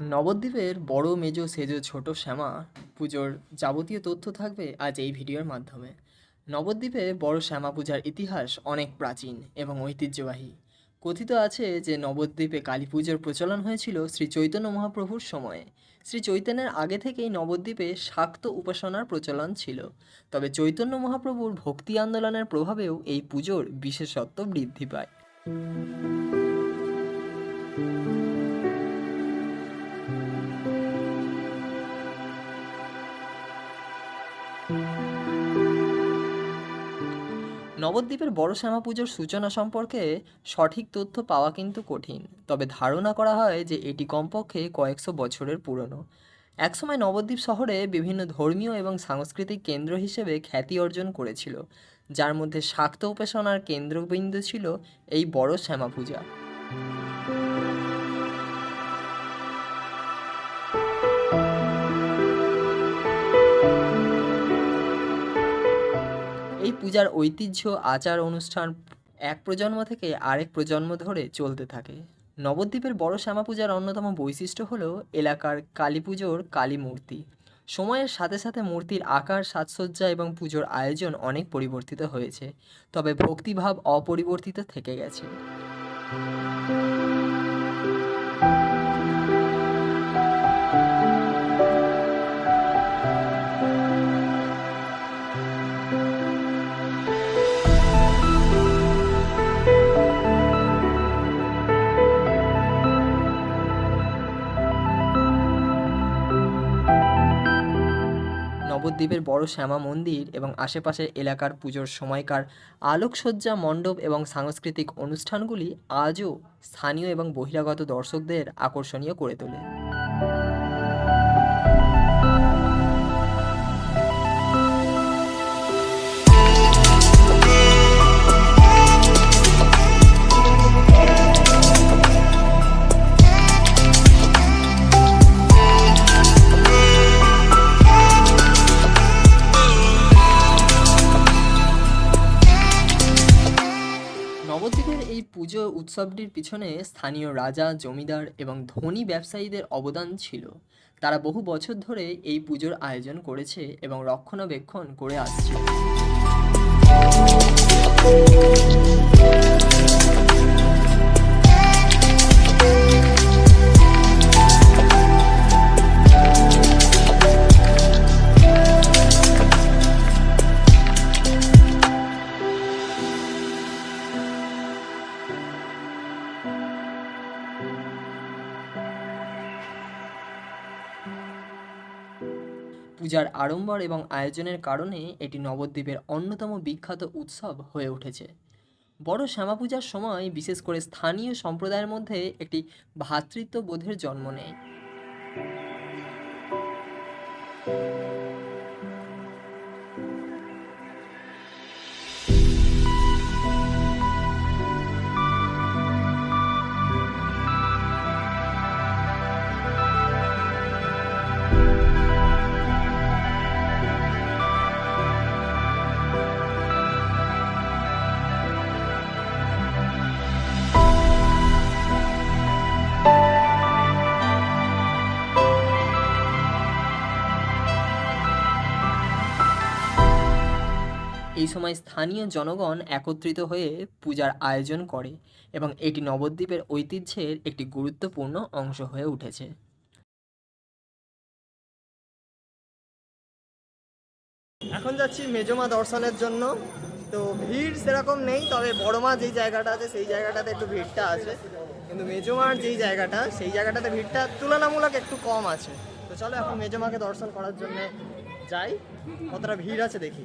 নবদ্বীপের বড়, মেজ, সেজো, ছোট শ্যামা পুজোর যাবতীয় তথ্য থাকবে আজ এই ভিডিওর মাধ্যমে। নবদ্বীপে বড় শ্যামা পূজার ইতিহাস অনেক প্রাচীন এবং ঐতিহ্যবাহী। কথিত আছে যে নবদ্বীপে কালী পুজোর প্রচলন হয়েছিল শ্রী চৈতন্য মহাপ্রভুর সময়ে। শ্রী চৈতন্যের আগে থেকেই নবদ্বীপে শাক্ত উপাসনার প্রচলন ছিল। তবে চৈতন্য মহাপ্রভুর ভক্তি আন্দোলনের প্রভাবেও এই পুজোর বিশেষত্ব বৃদ্ধি পায়। নবদ্বীপের বড় শ্যামা পুজোর সূচনা সম্পর্কে সঠিক তথ্য পাওয়া কিন্তু কঠিন। তবে ধারণা করা হয় যে এটি কমপক্ষে কয়েকশো বছরের পুরনো। একসময় নবদ্বীপ শহরে বিভিন্ন ধর্মীয় এবং সাংস্কৃতিক কেন্দ্র হিসেবে খ্যাতি অর্জন করেছিল, যার মধ্যে শাক্ত উপাসনার কেন্দ্রবিন্দু ছিল এই বড় শ্যামা পূজা। পূজার ঐতিহ্য, আচার, অনুষ্ঠান এক প্রজন্ম থেকে আরেক প্রজন্ম ধরে চলতে থাকে। নবদ্বীপের বড় শ্যামা পূজার অন্যতম বৈশিষ্ট্য হল এলাকার কালী পুজোর কালী মূর্তি। সময়ের সাথে সাথে মূর্তির আকার, সাজসজ্জা এবং পুজোর আয়োজন অনেক পরিবর্তিত হয়েছে, তবে ভক্তিভাব অপরিবর্তিত থেকে গেছে। নবদ্বীপের বড় শ্যামা মন্দির এবং আশেপাশের এলাকার পুজোর সময়কার আলোকসজ্জা মণ্ডপ এবং সাংস্কৃতিক অনুষ্ঠানগুলি আজও স্থানীয় এবং বহিরাগত দর্শকদের আকর্ষণীয় করে তোলে। উৎসবটির পিছনে স্থানীয় রাজা, জমিদার এবং ধনী ব্যবসায়ীদের অবদান ছিল। তারা বহু বছর ধরে এই পুজোর আয়োজন করেছে এবং রক্ষণাবেক্ষণ করে আসছে। পূজার আড়ম্বর এবং আয়োজনের কারণে এটি নবদ্বীপের অন্যতম বিখ্যাত উৎসব হয়ে উঠেছে। বড় শ্যামা পূজার সময় বিশেষ করে স্থানীয় সম্প্রদায়ের মধ্যে একটি ভ্রাতৃত্ববোধের জন্ম নেয়। সময় স্থানীয় জনগণ একত্রিত হয়ে পূজার আয়োজন করে এবং এটি নবদ্বীপের ঐতিহ্যের একটি গুরুত্বপূর্ণ অংশ হয়ে উঠেছে। এখন যাচ্ছি মেজমা দর্শনের জন্য। তো ভিড় সেরকম নেই, তবে বড়মা যেই জায়গাটা আছে সেই জায়গাটাতে একটু ভিড়টা আছে। কিন্তু মেজমার যেই জায়গাটা, সেই জায়গাটাতে ভিড়টা তুলনামূলক একটু কম আছে। তো চলো এখন মেজমাকে দর্শন করার জন্য যাই। কতটা ভিড় আছে দেখি।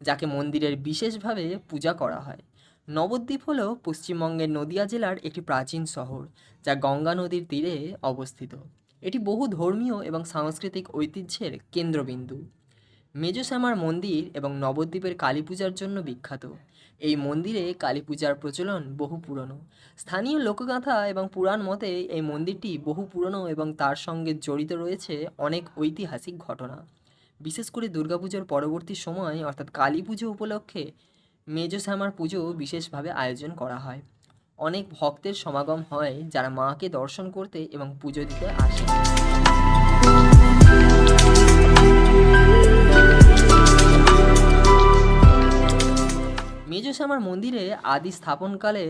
যাকে মন্দিরের বিশেষভাবে পূজা করা হয়। নবদ্বীপ হল পশ্চিমবঙ্গের নদিয়া জেলার একটি প্রাচীন শহর, যা গঙ্গা নদীর তীরে অবস্থিত। এটি বহু ধর্মীয় এবং সাংস্কৃতিক ঐতিহ্যের কেন্দ্রবিন্দু। মেজশ্যামার মন্দির এবং নবদ্বীপের কালী পূজার জন্য বিখ্যাত। এই মন্দিরে কালী পূজার প্রচলন বহু পুরনো। স্থানীয় লোকগাথা এবং পুরাণ মতে এই মন্দিরটি বহু পুরনো এবং তার সঙ্গে জড়িত রয়েছে অনেক ঐতিহাসিক ঘটনা। বিশেষ করে দুর্গাপুজোর পরবর্তী সময়, অর্থাৎ কালী পুজো উপলক্ষে মেজশ্যামার পুজো বিশেষভাবে আয়োজন করা হয়। অনেক ভক্তের সমাগম হয় যারা মাকে দর্শন করতে এবং পুজো দিতে আসে। মেজশ্যামার মন্দিরে আদি স্থাপনকালে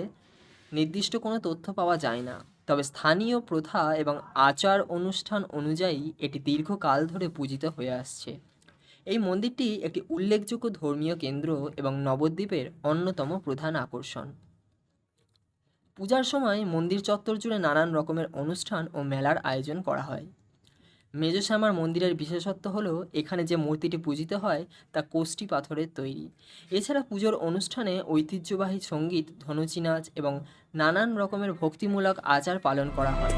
নির্দিষ্ট কোনো তথ্য পাওয়া যায় না। তবে স্থানীয় প্রথা এবং আচার অনুষ্ঠান অনুযায়ী এটি দীর্ঘকাল ধরে পূজিত হয়ে আসছে। এই মন্দিরটি একটি উল্লেখযোগ্য ধর্মীয় কেন্দ্র এবং নবদ্বীপের অন্যতম প্রধান আকর্ষণ। পূজার সময় মন্দির চত্বর জুড়ে নানান রকমের অনুষ্ঠান ও মেলার আয়োজন করা হয়। মেজশ্যামার মন্দিরের বিশেষত্ব হলো এখানে যে মূর্তিটি পূজিত হয়, তা কোষ্টি পাথরের তৈরি। এছাড়া পুজোর অনুষ্ঠানে ঐতিহ্যবাহী সংগীত, ধনুচি নাচ এবং নানান রকমের ভক্তিমূলক আচার পালন করা হয়।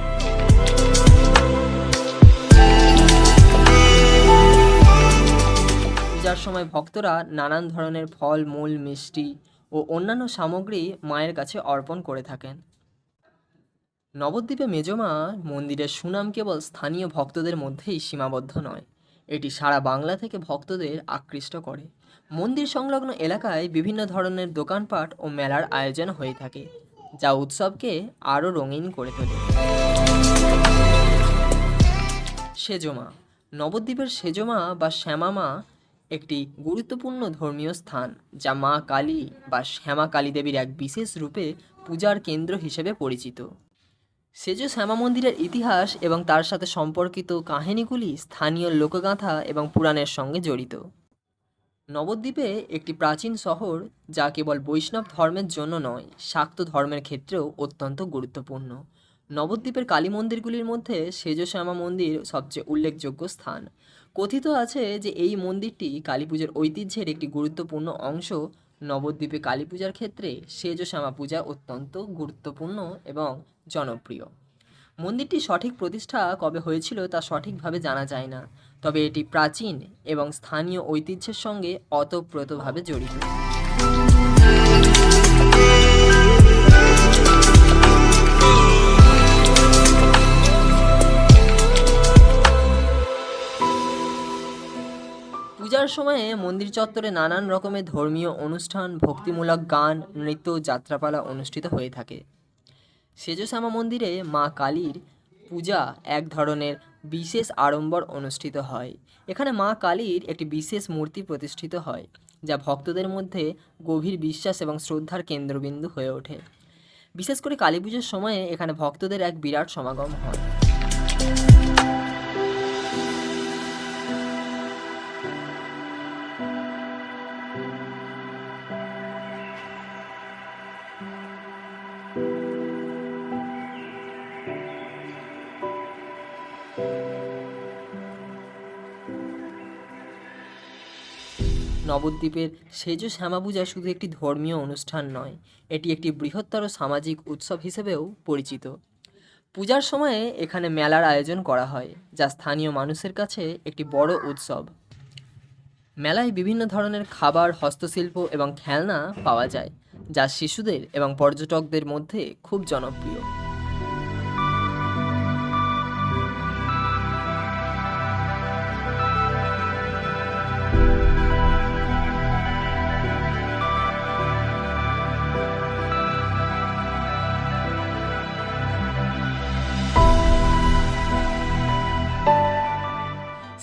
পূজার সময় ভক্তরা নানান ধরনের ফল, মূল, মিষ্টি ও অন্যান্য সামগ্রী মায়ের কাছে অর্পণ করে থাকেন। নবদ্বীপে মেজমা মন্দিরের সুনাম কেবল স্থানীয় ভক্তদের মধ্যেই সীমাবদ্ধ নয়। এটি সারা বাংলা থেকে ভক্তদের আকৃষ্ট করে। মন্দির সংলগ্ন এলাকায় বিভিন্ন ধরনের দোকানপাট ও মেলার আয়োজন হয়ে থাকে, যা উৎসবকে আরও রঙিন করে তোলে। সেজমা। নবদ্বীপের সেজমা বা শ্যামামা একটি গুরুত্বপূর্ণ ধর্মীয় স্থান, যা মা কালী বা শ্যামা কালী দেবীর এক বিশেষ রূপে পূজার কেন্দ্র হিসেবে পরিচিত। সেজ শ্যামা মন্দিরের ইতিহাস এবং তার সাথে সম্পর্কিত কাহিনীগুলি স্থানীয় লোকগাথা এবং পুরাণের সঙ্গে জড়িত। নবদ্বীপে একটি প্রাচীন শহর যা কেবল বৈষ্ণব ধর্মের জন্য নয়, শাক্ত ধর্মের ক্ষেত্রেও অত্যন্ত গুরুত্বপূর্ণ। নবদ্বীপের কালী মন্দিরগুলির মধ্যে সেজ শ্যামা মন্দির সবচেয়ে উল্লেখযোগ্য স্থান। কথিত আছে যে এই মন্দিরটি কালী পুজোর ঐতিহ্যের একটি গুরুত্বপূর্ণ অংশ। নবদ্বীপে কালী পূজার ক্ষেত্রে সেজ শ্যামা পূজা অত্যন্ত গুরুত্বপূর্ণ এবং জনপ্রিয়। মন্দিরটি সঠিক প্রতিষ্ঠা কবে হয়েছিল তা সঠিকভাবে জানা যায় না, তবে এটি প্রাচীন এবং স্থানীয় ঐতিহ্যের সঙ্গে অতপ্রতভাবে জড়িত। পূজার সময়ে মন্দির চত্বরে নানান রকমের ধর্মীয় অনুষ্ঠান, ভক্তিমূলক গান, নৃত্য যাত্রাপালা অনুষ্ঠিত হয়ে থাকে। সেজশ্যামা মন্দিরে মা কালীর পূজা এক ধরনের বিশেষ আড়ম্বর অনুষ্ঠিত হয়। এখানে মা কালীর একটি বিশেষ মূর্তি প্রতিষ্ঠিত হয়, যা ভক্তদের মধ্যে গভীর বিশ্বাস এবং শ্রদ্ধার কেন্দ্রবিন্দু হয়ে ওঠে। বিশেষ করে কালী পুজোর সময়ে এখানে ভক্তদের এক বিরাট সমাগম হয়। নবদ্বীপের সেজ শ্যামা পূজা শুধু একটি ধর্মীয় অনুষ্ঠান নয়, এটি একটি বৃহত্তর সামাজিক উৎসব হিসেবেও পরিচিত। পূজার সময়ে এখানে মেলার আয়োজন করা হয়, যা স্থানীয় মানুষের কাছে একটি বড় উৎসব। মেলায় বিভিন্ন ধরনের খাবার, হস্তশিল্প এবং খেলনা পাওয়া যায়, যা শিশুদের এবং পর্যটকদের মধ্যে খুব জনপ্রিয়।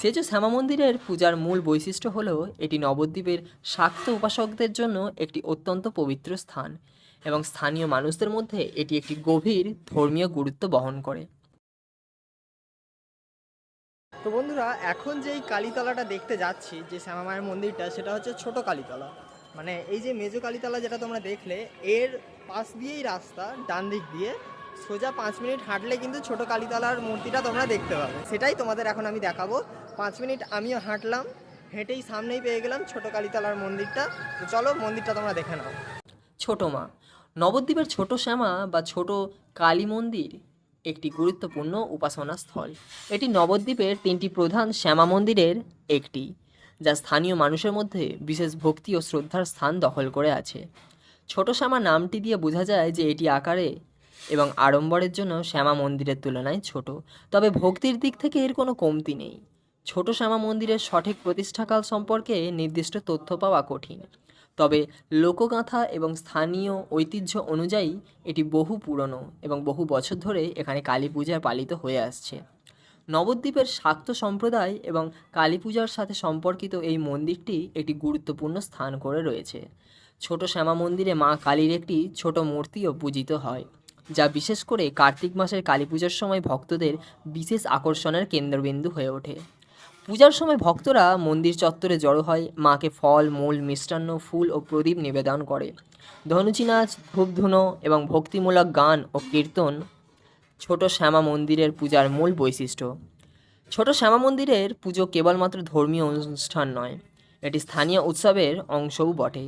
সেজ শ্যামা মন্দিরের পূজার মূল বৈশিষ্ট্য হল এটি নবদ্বীপের শাক্ত উপাসকদের জন্য একটি অত্যন্ত পবিত্র স্থান এবং স্থানীয় মানুষদের মধ্যে এটি একটি গভীর ধর্মীয় গুরুত্ব বহন করে। তো বন্ধুরা, এখন যেই কালীতলাটা দেখতে যাচ্ছি, যে শ্যামা মায়ের মন্দিরটা, সেটা হচ্ছে ছোট কালীতলা। মানে এই যে মেজো কালীতলা যেটা তোমরা দেখলে, এর পাশ দিয়েই রাস্তা ডান দিক দিয়ে সোজা পাঁচ মিনিট হাঁটলে কিন্তু ছোট কালীতলার মূর্তিটা তোমরা দেখতে পাবে। সেটাই তোমাদের এখন আমি দেখাবো। পাঁচ মিনিট আমিও হাঁটলাম, হেঁটেই সামনেই পেয়ে গেলাম ছোট কালীতলার মন্দিরটা। তো চলো মন্দিরটা তোমরা দেখে নাও। ছোট মা, নবদ্বীপের ছোট শ্যামা বা ছোট কালী মন্দির একটি গুরুত্বপূর্ণ উপাসনা স্থল। এটি নবদ্বীপের তিনটি প্রধান শ্যামা মন্দিরের একটি, যা স্থানীয় মানুষের মধ্যে বিশেষ ভক্তি ও শ্রদ্ধার স্থান দখল করে আছে। ছোট শ্যামা নামটি দিয়ে বোঝা যায় যে এটি আকারে এবং আড়ম্বরের জন্য শ্যামা মন্দিরের তুলনায় ছোট। তবে ভক্তির দিক থেকে এর কোনো কমতি নেই। ছোট শ্যামা মন্দিরের সঠিক প্রতিষ্ঠাকাল সম্পর্কে নির্দিষ্ট তথ্য পাওয়া কঠিন। তবে লোকগাথা এবং স্থানীয় ঐতিহ্য অনুযায়ী এটি বহু পুরনো এবং বহু বছর ধরে এখানে কালী পূজা পালিত হয়ে আসছে। নবদ্বীপের শাক্ত সম্প্রদায় এবং কালী পূজার সাথে সম্পর্কিত এই মন্দিরটি একটি গুরুত্বপূর্ণ স্থান করে রয়েছে। ছোট শ্যামা মন্দিরে মা কালীর একটি ছোট মূর্তিও পূজিত হয়। যা বিশেষ করে কার্তিক মাসের কালী পূজার সময় ভক্তদের বিশেষ আকর্ষণের কেন্দ্রবিন্দু হয়ে ওঠে। পূজার সময় ভক্তরা মন্দির চত্বরে জড়ো হয়, মাকে ফল, মূল, মিষ্টান্ন, ফুল ও প্রদীপ নিবেদন করে। ধনুচি নাচ ধূপধুনো এবং ভক্তিমূলক গান ও কীর্তন ছোট শ্যামা মন্দিরের পূজার মূল বৈশিষ্ট্য। ছোট শ্যামা মন্দিরের পুজো কেবলমাত্র ধর্মীয় অনুষ্ঠান নয়, এটি স্থানীয় উৎসবের অংশও বটে।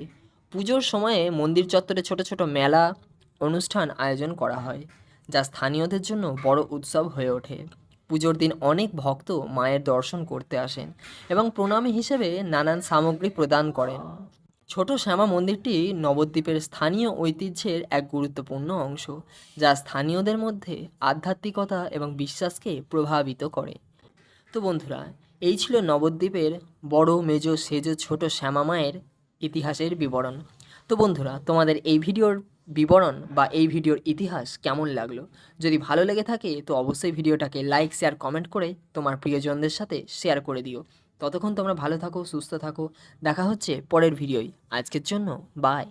পুজোর সময়ে মন্দির চত্বরে ছোট ছোট মেলা অনুষ্ঠান আয়োজন করা হয়, যা স্থানীয়দের জন্য বড় উৎসব হয়ে ওঠে। পুজোর দিন অনেক ভক্ত মায়ের দর্শন করতে আসেন এবং প্রণামী হিসেবে নানান সামগ্রী প্রদান করেন। ছোট শ্যামা মন্দিরটি নবদ্বীপের স্থানীয় ঐতিহ্যের এক গুরুত্বপূর্ণ অংশ, যা স্থানীয়দের মধ্যে আধ্যাত্মিকতা এবং বিশ্বাসকে প্রভাবিত করে। তো বন্ধুরা, এই ছিল নবদ্বীপের বড়, মেজ, সেজ ছোট শ্যামা মায়ের ইতিহাসের বিবরণ। তো বন্ধুরা, তোমাদের এই ভিডিওর বিবরণ বা এই ভিডিওর ইতিহাস কেমন লাগল? যদি ভালো লেগে থাকে, তো অবশ্যই ভিডিওটাকে লাইক শেয়ার কমেন্ট করে তোমার প্রিয়জনদের সাথে শেয়ার করে দিও। ততক্ষণ তোমরা ভালো থাকো, সুস্থ থাকো। দেখা হচ্ছে পরের ভিডিওয়। আজকের জন্য বাই